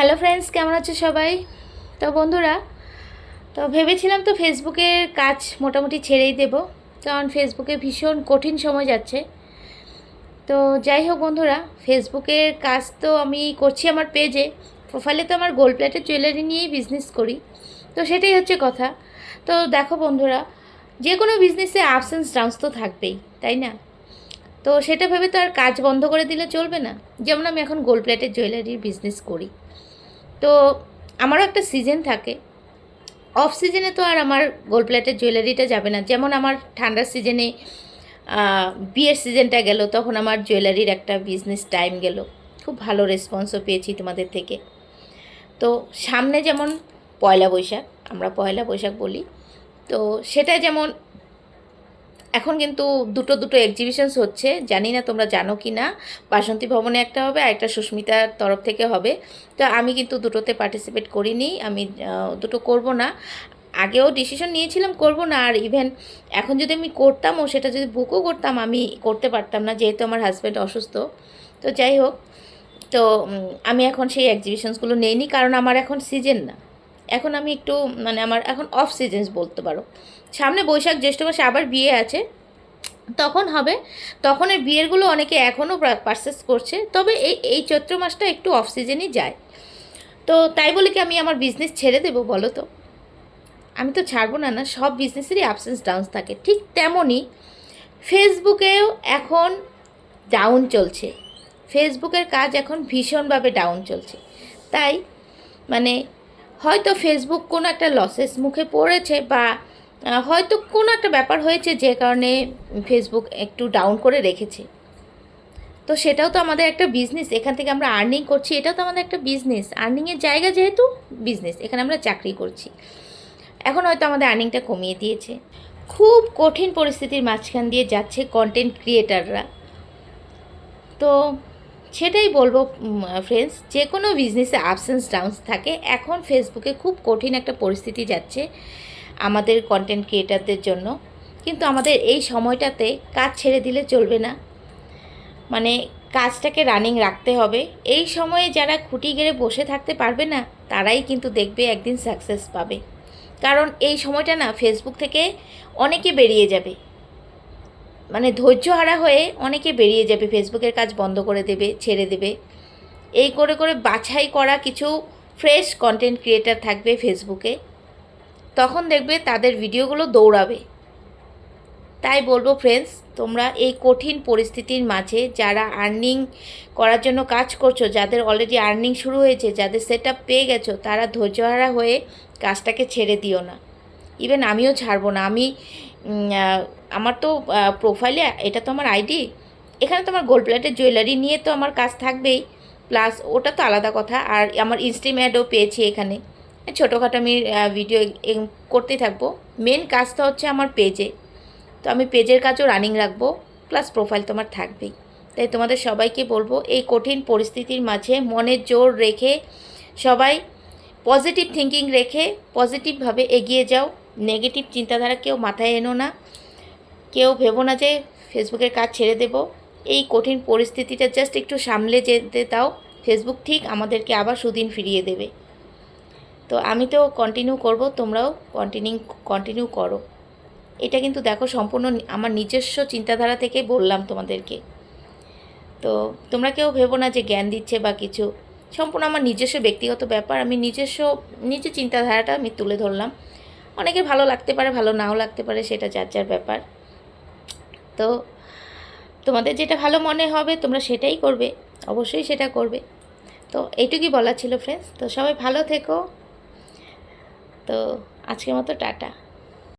Hello friends কেমন আছে সবাই? তো বন্ধুরা, তো ভেবেছিলাম তো ফেসবুকের কাজ মোটামুটি ছেড়েই দেব, কারণ ফেসবুকে ভীষণ কঠিন সময় যাচ্ছে। তো যাই হোক বন্ধুরা ফেসবুকের কাজ তো আমি করছি আমার পেজে প্রোফাইলে তো আমার গোল্ড প্লেটের জুয়েলারি নিয়েই বিজনেস করি। তো সেটাই হচ্ছে কথা। তো দেখো বন্ধুরা যে কোনো বিজনেসে আপস অ্যান্ড ডাউন্স তো থাকবেই, তাই না? তো সেটা ভেবে তো আর কাজ বন্ধ করে দিলে চলবে না। যেমন আমি এখন গোল্ড প্লেটের জুয়েলারির বিজনেস করি। তো আমারও একটা সিজন থাকে। অফ সিজনে তো আর আমার গোল্ড প্লেটের জুয়েলারিটা যাবে না। যেমন আমার ঠান্ডার সিজনে বিয়ের সিজনটা গেল, তখন আমার জুয়েলারির একটা বিজনেস টাইম গেল। খুব ভালো রেসপন্সও পেয়েছি তোমাদের থেকে। তো সামনে যেমন পয়লা বৈশাখ, আমরা পয়লা বৈশাখ বলি, তো সেটা যেমন এখন কিন্তু দুটো দুটো এক্সিবিশনস হচ্ছে। জানি না তোমরা জানো কি না। বাসন্তী ভবনে একটা হবে আর একটা সুস্মিতার তরফ থেকে হবে। তো আমি কিন্তু দুটোতে পার্টিসিপেট করিনি। আমি দুটো করব না। আগেও ডিসিশন নিয়েছিলাম করব না। আর ইভেন এখন যদি আমি করতামও, সেটা যদি বুকও করতাম, আমি করতে পারতাম না, যেহেতু আমার হাজব্যান্ড অসুস্থ। তো যাই হোক, তো আমি এখন সেই এক্সিবিশনসগুলো নেইনি, কারণ আমার এখন সিজন না। এখন আমি একটু মানে আমার এখন অফ সিজনস বলতে পারো। সামনে বৈশাখ জ্যৈষ্ঠ মাসে আবার বিয়ে আছে। তখন হবে। তখন তখনের বিয়েরগুলো অনেকে এখনও পারচেস করছে। তবে এই এই চৈত্র মাসটা একটু অফ সিজনই যায়। তো তাই বলে কি আমি আমার বিজনেস ছেড়ে দেবো বলো তো? আমি তো ছাড়বো না না। সব বিজনেসেরই আপসেন্স ডাউন্স থাকে। ঠিক তেমনই ফেসবুকেও এখন ডাউন চলছে। ফেসবুকের কাজ এখন ভীষণভাবে ডাউন চলছে। তাই মানে হয়তো ফেসবুক কোনো একটা লসেস মুখে পড়েছে বা হয়তো কোনো একটা ব্যাপার হয়েছে যে কারণে ফেসবুক একটু ডাউন করে রেখেছে। তো সেটাও তো আমাদের একটা বিজনেস এখান থেকে আমরা আর্নিং করছি, এটাও তো আমাদের একটা বিজনেস আর্নিংয়ের জায়গা যেহেতু বিজনেস এখানে আমরা চাকরি করছি। এখন হয়তো আমাদের আর্নিংটা কমিয়ে দিয়েছে। খুব কঠিন পরিস্থিতির মাঝখান দিয়ে যাচ্ছে কন্টেন্ট ক্রিয়েটাররা তো সেটাই বলব ফ্রেন্ডস যে কোনো বিজনেসে আপসেন্স ডাউন্স থাকে, এখন ফেসবুকে খুব কঠিন একটা পরিস্থিতি যাচ্ছে আমাদের কন্টেন্ট ক্রিয়েটারদের জন্য। কিন্তু আমাদের এই সময়টাতে কাজ ছেড়ে দিলে চলবে না। মানে কাজটাকে রানিং রাখতে হবে। এই সময়ে যারা খুঁটি গেড়ে বসে থাকতে পারবে না, তারাই কিন্তু দেখবে একদিন সাকসেস পাবে। কারণ এই সময়টা না ফেসবুক থেকে অনেকে বেরিয়ে যাবে। মানে ধৈর্যহারা হয়ে অনেকে বেরিয়ে যাবে, ফেসবুকের কাজ বন্ধ করে দেবে, ছেড়ে দেবে। এই করে করে বাছাই করা কিছু ফ্রেশ কন্টেন্ট ক্রিয়েটার থাকবে ফেসবুকে। তখন দেখবে তাদের ভিডিওগুলো দৌড়াবে। তাই বলব ফ্রেন্ডস তোমরা এই কঠিন পরিস্থিতির মাঝে যারা আর্নিং করার জন্য কাজ করছ, যাদের অলরেডি আর্নিং শুরু হয়েছে, যাদের সেট পেয়ে গেছো, তারা ধৈর্যহারা হয়ে কাজটাকে ছেড়ে দিও না। ইভেন আমিও ছাড়বো না। আমি আমার তো প্রোফাইলে এটা তো আমার আইডি এখানে তো আমার গোল্ড প্লেটের জুয়েলারি নিয়ে তো আমার কাজ থাকবেই প্লাস ওটা তো আলাদা কথা, আর আমার ইনস্টিম অ্যাডও পেয়েছি এখানে, ছোটোখাটো আমি ভিডিও করতেই থাকব মেন কাজটা হচ্ছে আমার পেজে তো আমি পেজের কাজও রানিং রাখব প্লাস প্রোফাইল তো আমার থাকবেই, তাই তোমাদের সবাইকে বলব, এই কঠিন পরিস্থিতির মাঝে মনের জোর রেখে, সবাই পজিটিভ থিঙ্কিং রেখে পজিটিভভাবে এগিয়ে যাও নেগেটিভ চিন্তাধারা কেউ মাথায় এনো না কেউ ভেবো না যে ফেসবুকের কাজ ছেড়ে দেব। এই কঠিন পরিস্থিতিটা জাস্ট একটু সামলে যেতে দাও। ফেসবুক ঠিক আমাদেরকে আবার সুদিন ফিরিয়ে দেবে। তো আমি তো কন্টিনিউ করব, তোমরাও কন্টিনিউ কন্টিনিউ করো। এটা কিন্তু দেখো সম্পূর্ণ আমার নিজস্ব চিন্তাধারা থেকে বললাম তোমাদেরকে। তো তোমরা কেউ ভেবো না যে জ্ঞান দিচ্ছে বা কিছু। সম্পূর্ণ আমার নিজস্ব ব্যক্তিগত ব্যাপার, আমি নিজস্ব নিজের চিন্তাধারাটা আমি তুলে ধরলাম। অনেকের ভালো লাগতে পারে, ভালো নাও লাগতে পারে, সেটা যার যার ব্যাপার। তো তোমাদের যেটা ভালো মনে হবে, তোমরা সেটাই করবে, অবশ্যই সেটা করবে। তো এইটুকুই বলা ছিল ফ্রেন্ডস তো সবাই ভালো থেকো। তো আজকের মতো টাটা।